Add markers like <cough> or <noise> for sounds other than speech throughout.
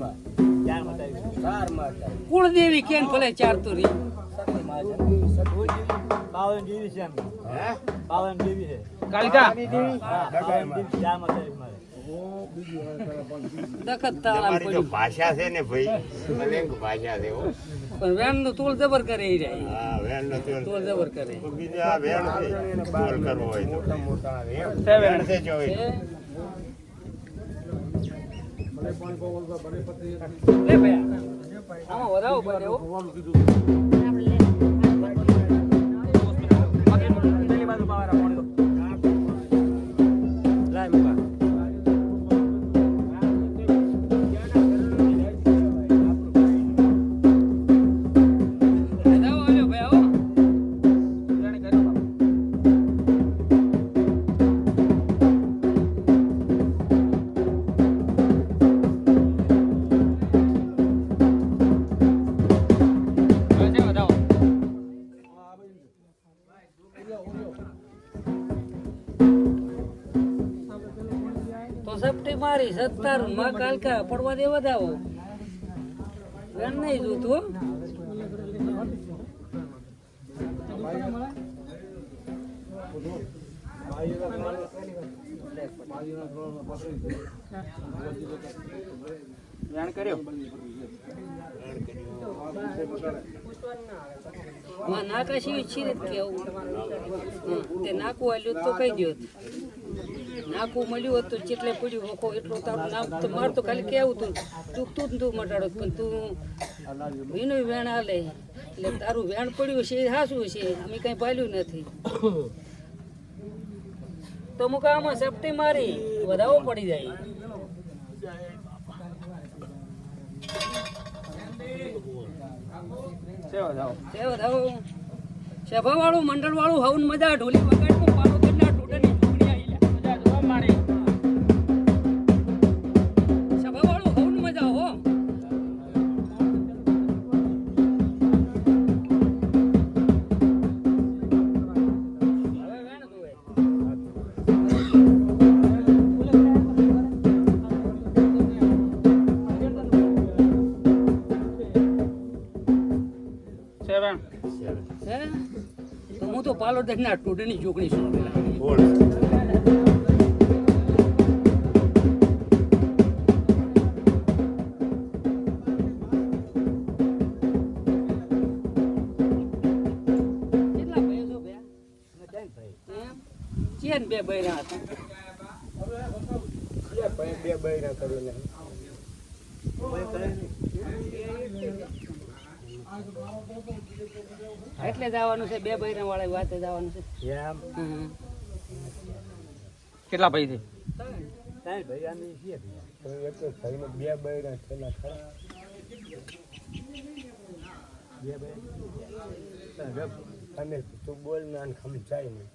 માં. ચારમાં ચારમાં કુળદેવી કેમ ભલે ચાર તો બાવન છે બાવન છે. કાલિકા? માં ભાષા છે ને ભાઈ. ભાષા છે પણ વેણનું તોલ જબર કરે હા વેણ તોલ જબર કરે. બીજું આ વેણ છે. ટોલ કરવો હોય તો. મોટા મોટા આવે એમ. વેણ છે ચોવીસ. છે? લે ભાઈ. આમાં વધાવો પડે હો. તો મારી સત્તારમાં કાલકા પડવા દેવા દાવો વેણ નહીં જોતું. વેણ કર્યો? માં નાકાશી ઈચ્છી ને કેવું હમ, તે નાકું આલ્યું તો કહી દ્યો. નાકું મળ્યું હતું જેટલે પડ્યું હોખો એટલું તારું નામ તો મારું તો ખાલી કેવું તું તું તું તું મટાડો પણ તું એનું વેણ હાલે એટલે તારું વેણ પડ્યું છે એ હાસું છે અમે કઈ પાલ્યું નથી. તો મુકા આમાં સેફટી મારી વધાવો પડી જાય. સેવા વાળું મંડળ વાળું હવન મજા ઢોલી વગાડતું. તો હું તો પાલો દરના ટોટની જોગણી છું પેલા બોલ. કેટલા ભાઈઓ બે ભયા? એમ? ચેન બે બૈરા હતા. બે બૈરા કરીને એટલે જવાનું છે બે બૈરા વાળા વાતે જવાનું છે. કેટલા ભાઈ છે? ત્રણ ભાઈ અમે છીએ બે બૈરા થયેલા ખરા. બે ભાઈ અને તું બોલ ને નહીં.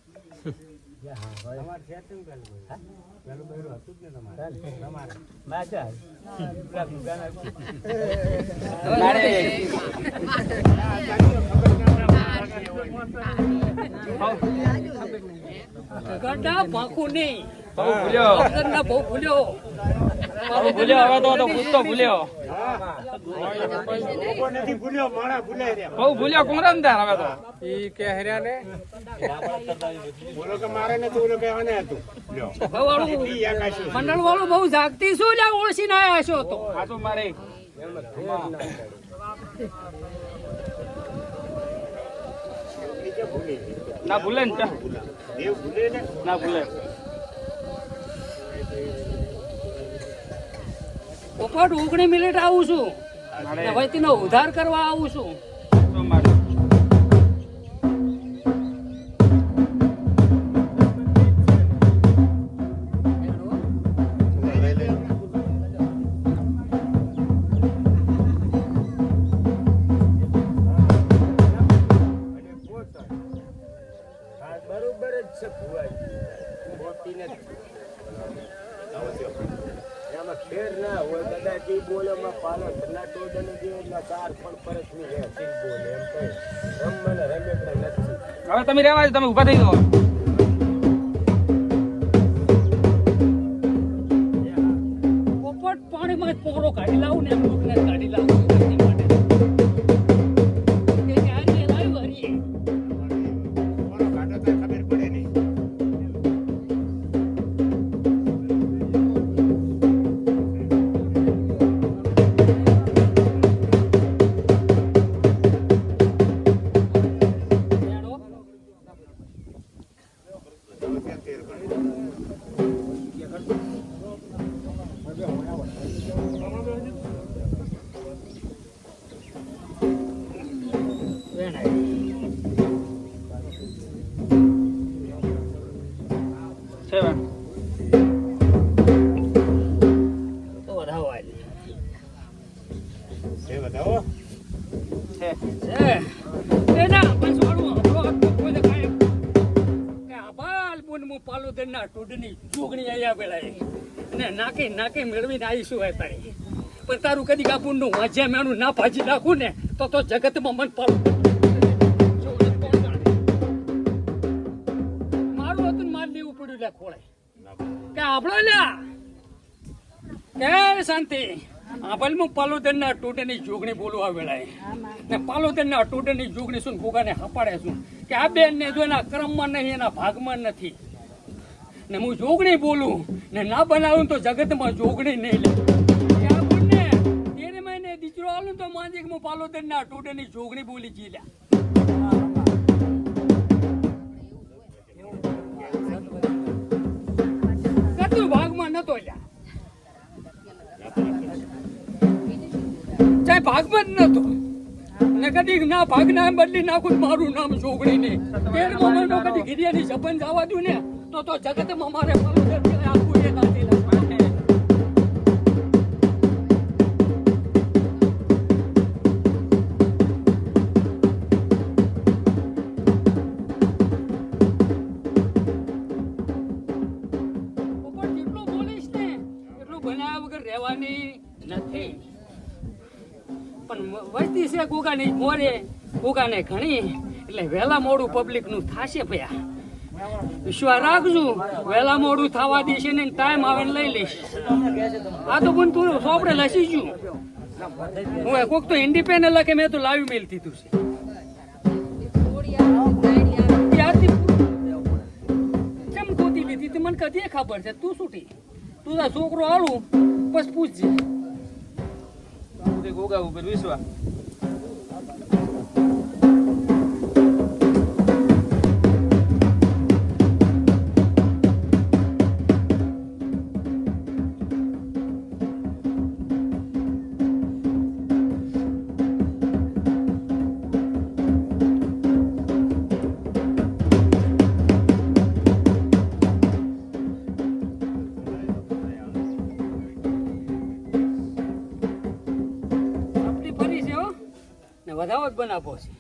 તમારે <laughs> ગડા ભાંખું નહીં. બહુ ભૂલ્યો. વગરના બહુ ભૂલ્યો. ભૂલ્યો હવે તો તો પૂછતો ભૂલ્યો નથી ભૂલ્યો. માણા ભૂલાય રહ્યા બહુ ભૂલ્યો કોણ હવે તો. ઈ કહેર્યા ને? બોલો કે મારે ને બોલો કે આને હતું. મંડળ વાળું બહુ જાગતી શું ઓળસી ના આયા છો તો. આ તો મારે ના ભૂલી. ના. દેવ ભૂલે ને ના ભૂલે પોપટ ઓગણી મિનિટ આવું છું મારે ને તેનો ઉધાર કરવા આવું છું છે નથી. હવે તમે રહેવા તમે ઊભા થઈ જાઓ પોપટ પાણીમાં પોરો કાઢી લાવું ને એમ વેણાય. છે બેન તો Yeah. Yeah. એ બતાવો છે છે. બોનમું પાલોદરના ટોડની જોગણી અહીંયા પેલા ને નાખી નાખી મેળવીને આવીશું હોય તારી. પણ તારું કદી કાપુનું વાંચ્યા મેણું ના ભાજી નાખું ને, તો તો જગતમાં મન પાલો? મારું હતું માર લેવું પડ્યું લે ખોળે. કે આપણો લ્યા કે શાંતિ. આભલમાં પાલોદરના ટોટની જોગણી બોલવા વેળાએ ને પાલોદરના ટોટની જોગણી શું ગોગાને હપાડે છું કે આ બેન ને જો એના ક્રમમાં નહીં, એના ભાગમાં નથી. ને હું જોગણી બોલું ને ના બનાવું તો જગતમાં જોગણી નહીં લે. દીકરો આલું તો માંજે હું પાલોદરના ટોટની જોગણી બોલી જી લ્યા. કતું ભાગમાં નતો લ્યા. ચાહે ભાગમાં જ નતો. ને કદી ના ભાગ ના બદલી નાખું મારું નામ જોગણી ને તેર મોમેન્ટો કદી ગિરિયાની સપન જવા દઉં ને. તો તો જગતમાં મારે આખું એ નાખી નાખે ઉપર જેટલું બોલીશ ને, એટલું બનાવ્યા વગર રહેવાની નથી. પણ વસ્તી છે ગોગાની મોરે, ગોગાને ઘણી, એટલે વહેલા મોડું પબ્લિકનું થાશે ભયા. વિશ્વાસ રાખજો. વહેલા મોડું થવા દેશે ને ટાઈમ આવે લઈ લઈશ આ તો પણ તું સોપડે લસી ગયું હું કોક તો ઇન્ડિપેન્ડ લખે, મેં તો લાવી મેલ દીધું છે. કેમ ગોતી લીધી? તે મને કદી ખબર છે. તું છૂટી તું છોકરો આલું બસ પૂછજે. ગોગા ઉપર વિશ્વા વધાવો જ બનાવો છે.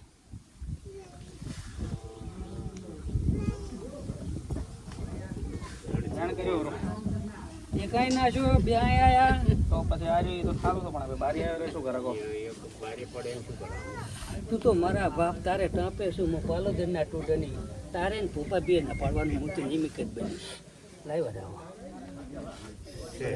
એ કઈ ના શું બે આયા તો પછી આજે તો સારું તો પણ હવે બારી આવ્યો શું કરે બારી પડે તું તો મારા બાપ તારે ટાંપે શું હું પાલોદર ના તારે ને ભૂપા બે ના પાડવાનું હું તો નિમિત્ત જ બનીશ લાવ્યા છે.